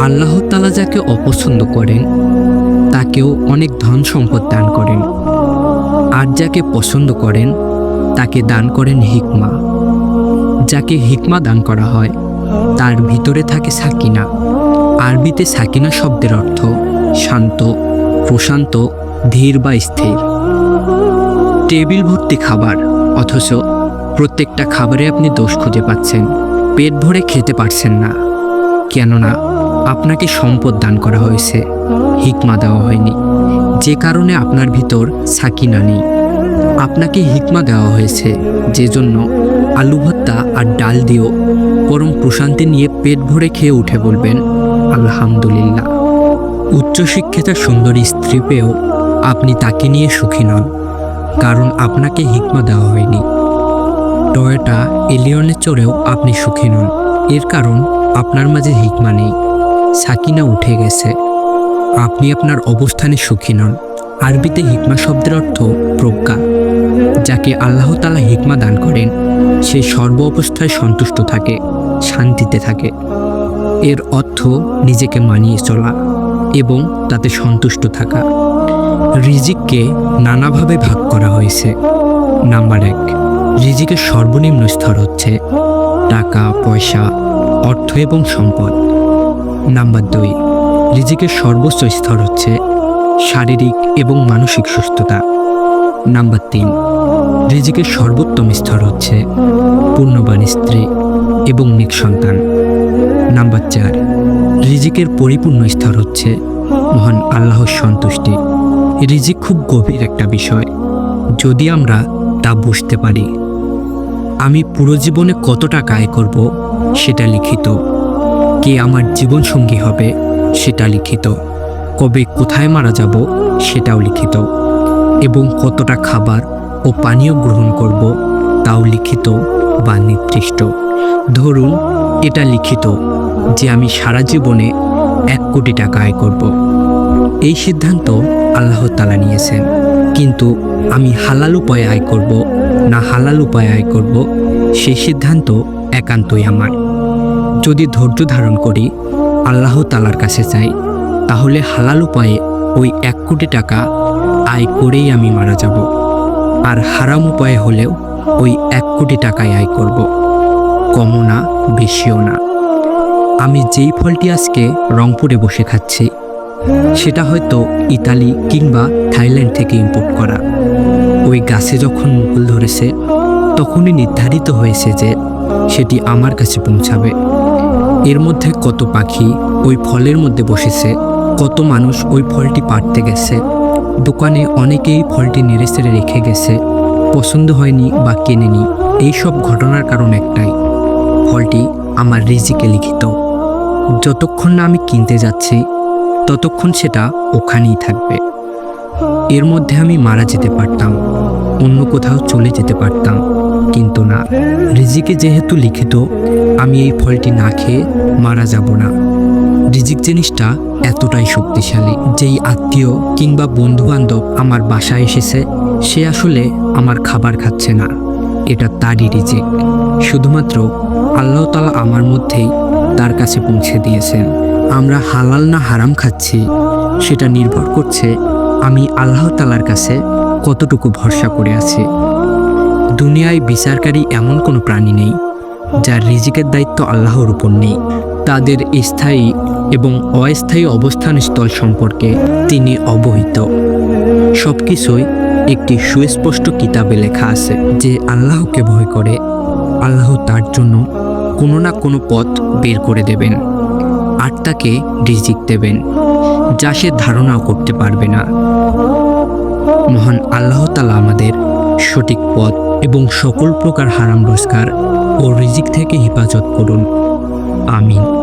আল্লাহ তালা যাকে অপছন্দ করেন, তাকেও অনেক ধন সম্পদ দান করেন। আর যাকে পছন্দ করেন, তাকে দান করেন হিকমা। যাকে হিকমা দান করা হয়, তার ভিতরে থাকে সাকিনা। আরবিতে সাকিনা শব্দের অর্থ শান্ত, প্রশান্ত, ধীর বা স্থির। টেবিল ভর্তি খাবার, অথচ প্রত্যেকটা খাবারে আপনি দোষ খুঁজে পাচ্ছেন। পেট ভরে খেতে পারছেন না। কেননা আপনাকে সম্পদ দান করা হয়েছে। হিকমা দেওয়া হয়নি। যে কারণে আপনার ভিতর সাকিনা নেই। আপনাকে হিকমা দেওয়া হয়েছে। যে জন্য আলু ভর্তা আর ডাল দিয়েও পরম প্রশান্তি নিয়ে পেট ভরে খেয়ে উঠে বলবেন, আলহামদুলিল্লাহ। উচ্চশিক্ষিতা সুন্দরী স্ত্রী পেয়েও আপনি তাকে নিয়ে সুখী নন, কারণ আপনাকে হিকমা দেওয়া হয়নি। টয়োটা এলিয়নে চড়েও আপনি সুখী নন। এর কারণ আপনার মাঝে হিকমা নেই। সাকিনা উঠে গেছে। আপনি আপনার অবস্থানে সুখী নন। আরবিতে হিকমা শব্দের অর্থ প্রজ্ঞা, যাকে আল্লাহ তালা হিকমা দান করেন, সে সর্ব অবস্থায় সন্তুষ্ট থাকে, শান্তিতে থাকে। এর অর্থ নিজেকে মানিয়ে চলা এবং তাতে সন্তুষ্ট থাকা। রিজিককে নানাভাবে ভাগ করা হয়েছে। নাম্বার এক, রিজিকের সর্বনিম্ন স্তর হচ্ছে টাকা, পয়সা, অর্থ এবং সম্পদ। নাম্বার দুই, রিজিকের সর্বোচ্চ স্তর হচ্ছে শারীরিক এবং মানসিক সুস্থতা। নাম্বার তিন, রিজিকের সর্বোত্তম স্তর হচ্ছে পূর্ণবান স্ত্রী এবং নিক সন্তান। নাম্বার চার, রিজিকের পরিপূর্ণ স্তর হচ্ছে মহান আল্লাহর সন্তুষ্টি। রিজিক খুব গভীর একটা বিষয়। যদি আমরা তা বুঝতে পারি, আমি পুরো জীবনে কত টাকা আয় করব সেটা লিখিত। কে আমার জীবনসঙ্গী হবে সেটা লিখিত। কবে কোথায় মারা যাব সেটাও লিখিত। এবং কতটা খাবার ও পানীয় গ্রহণ করব তাও লিখিত বা নির্দিষ্ট। ধরুন, এটা লিখিত যে আমি সারা জীবনে এক কোটি টাকা আয় করব। এই সিদ্ধান্ত আল্লাহ তালা নিয়েছেন। কিন্তু আমি হালাল উপায়ে আয় করব না হালাল উপায়ে আয় করব, সেই সিদ্ধান্ত একান্তই আমার। যদি ধৈর্য ধারণ করি, আল্লাহ তালার কাছে চাই, তাহলে হালাল উপায়ে ওই এক কোটি টাকা আয় করেই আমি মারা যাব। আর হারাম উপায়ে হলেও ওই এক কোটি টাকায় আয় করব। কমও না, বেশিও না। আমি যেই ফলটি আজকে রংপুরে বসে খাচ্ছি, সেটা হয়তো ইতালি কিংবা থাইল্যান্ড থেকে ইম্পোর্ট করা। ওই গাছে যখন মুকুল ধরেছে, তখনই নির্ধারিত হয়েছে যে সেটি আমার কাছে পৌঁছাবে। এর মধ্যে কত পাখি ওই ফলের মধ্যে বসেছে, কত মানুষ ওই ফলটি পাড়তে গেছে। দোকানে অনেকেই ফলটি নেড়ে চেড়ে রেখে গেছে। পছন্দ হয়নি বা কেনেনি, এই সব ঘটনার কারণ একটাই। ফলটি আমার রিজিকে লিখিত। যতক্ষণ না আমি কিনতে যাচ্ছি, ততক্ষণ সেটা ওখানেই থাকবে। এর মধ্যে আমি মারা যেতে পারতাম, অন্য কোথাও চলে যেতে পারতাম। কিন্তু না। রিজিকে যেহেতু লিখিত, আমি এই ফলটি না খেয়ে মারা যাব না। রিজিক জিনিসটা এতটাই শক্তিশালী, যেই আত্মীয় কিংবা বন্ধু বান্ধব আমার বাসায় এসেছে, সে আসলে আমার খাবার খাচ্ছে না। এটা তারই রিজিক। শুধুমাত্র আল্লাহ তালা আমার মধ্যেই তার কাছে পৌঁছে দিয়েছেন। আমরা হালাল না হারাম খাচ্ছি, সেটা নির্ভর করছে আমি আল্লাহ তালার কাছে কতটুকু ভরসা করে আছি। দুনিয়ায় বিচারকারী এমন কোনো প্রাণী নেই, যার রিজিকের দায়িত্ব আল্লাহর উপর নেই। তাদের স্থায়ী এবং অস্থায়ী অবস্থান স্থল সম্পর্কে তিনি অবহিত। সব কিছুই একটি সুস্পষ্ট কিতাবে লেখা আছে যে আল্লাহকে ভয় করে, আল্লাহ তার জন্য কোনো না কোনো পথ বের করে দেবেন আর তাকে রিজিক দেবেন, যা সে ধারণাও করতে পারবে না। মহান আল্লাহ তালা আমাদের সঠিক পথ এবং সকল প্রকার হারাম রোজগার ও রিজিক থেকে হেফাজত করুন। আমিন।